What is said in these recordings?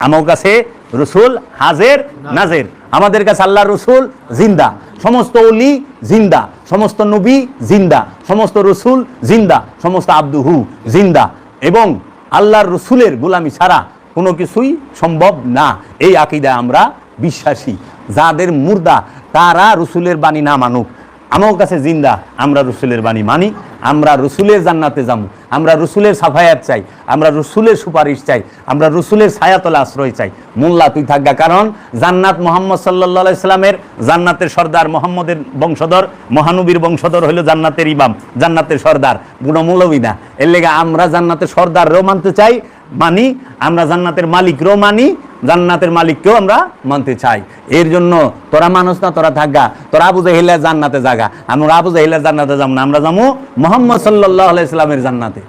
আমার কাছে রসুল হাজের নাজের। আমাদের কাছে আল্লাহ রসুল জিন্দা। সমস্ত অলি জিন্দা। সমস্ত নবী জিন্দা। সমস্ত রসুল জিন্দা। সমস্ত আব্দুহু জিন্দা। এবং আল্লাহর রসুলের গোলামি ছাড়া কোনো কিছুই সম্ভব না। এই আকিদায় আমরা বিশ্বাসী। যাদের মুর্দা তারা রসুলের বাণী না মানুক। আমার কাছে জিন্দা আমরা রসুলের বাণী মানি। আমরা রসুলের জান্নাতে যাব। আমরা রসুলের সাফায়াত চাই, আমরা রসুলের সুপারিশ চাই, আমরা রসুলের ছায়াতলে আশ্রয় চাই। মোল্লা, তুই থাকগা কারণ জান্নাত মোহাম্মদ সাল্লা ইসলামের জান্নাতের সর্দার মোহাম্মদের বংশধর, মহানবীর বংশধর হইল জান্নাতের ইমাম, জান্নাতের সর্দার। বুড়ো মৌলবী না। এর লেগে আমরা জান্নাতের সর্দারও মানতে চাই, মানি। আমরা জান্নাতের মালিক মানি। জান্নাতের মালিককেও আমরা মানতে চাই। এর জন্য তোরা মানুষ না, তোরা থাকগা তোরা আবু জাহিলা জান্নাতে জাগা। আমরা আবু জাহিলা জান্নাতে যাব না, আমরা যাব মোহাম্মদ সাল্লাহ ইসলামের জান্নাতে।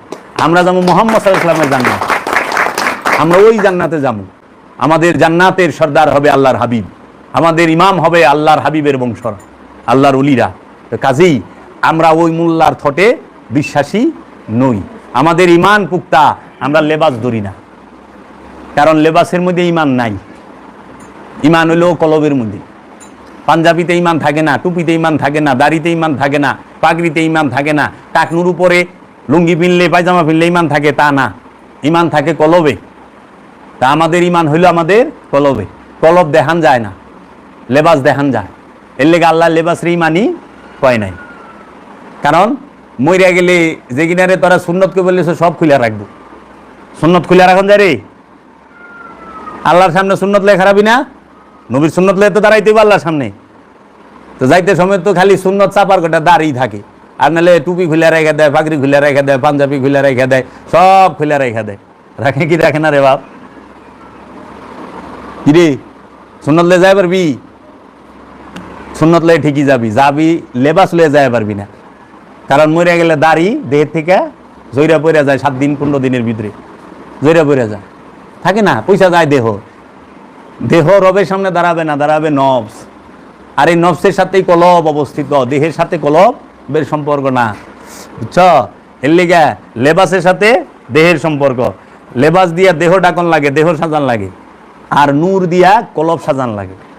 আমরা যাব মোহাম্মদ সাল্লাহ ইসলামের জান্নাত। আমরা ওই জান্নাতে যাব। আমাদের জান্নাতের সর্দার হবে আল্লাহর হাবিব। আমাদের ইমাম হবে আল্লাহর হাবিবের বংশর আল্লাহর উলিরা তো কাজেই আমরা ওই মোল্লার থটে বিশ্বাসী নই। আমাদের ইমান পুক্তা আমরা লেবাস ধরি না। কারণ লেবাসের মধ্যে ইমান নাই। ইমান হইল কলবের মধ্যে। পাঞ্জাবিতে ইমান থাকে না, টুপিতে ইমান থাকে না, দাড়িতে ইমান থাকে না, পাগড়িতে ইমান থাকে না, টাকনুর উপরে লুঙ্গি পিনলে, পায়জামা পিনলে ইমান থাকে, তা না। ইমান থাকে কলবে। তা আমাদের ইমান হইল আমাদের কলবে। কলব দেখান যায় না, লেবাস দেখান যায়। এর লেগে আল্লাহ লেবাসের ইমানই কয় নাই। কারণ মরিয়া গেলে যে কিনারে তোরা সুন্নতকে বললে সব খুলে রাখব। সুন্নত খুলে রাখন যায় রে। আল্লাহর সামনে সুন্নত লেখা রাবি না? নবীর সুন্নত লেগে তো দাঁড়াইতে হবে আল্লাহর সামনে। তো যাইতে সময় তো খালি সুন্নত চাপার গোটা দাঁড়িয়ে থাকে। আর নাহলে টুপি খুলে রেখে দেয় পাগড়ি খুলে রেখে দেয়, পাঞ্জাবি খুলে রেখে দেয়, সব খুলে রেখে দেয়। রাখে কি রাখে না রে বাপ? কি রে? সুন্নত লে যাই পারবি? সুন্নত লয়ে ঠিকই যাবি যাবি, লেবাস লয়ে যাই পারবি না। কারণ মরে গেলে দাড়ি দেহের থেকে জৈরা পড়ে যায় সাত দিন, পনেরো দিনের ভিতরে। জৈরা পড়ে যায়। থাকে না, পয়সা যায় দেহ। দেহ রবের সামনে দাঁড়াবে না, দাঁড়াবে নবস। আর এই নবসের সাথেই কলব অবস্থিত, দেহের সাথে কলব বের সম্পর্ক না। বুঝছ? এর লিগা লেবাসের সাথে দেহের সম্পর্ক। লেবাস দিয়া দেহ ডাকন লাগে, দেহ সাজান লাগে। আর নূর দিয়া কলব সাজান লাগে।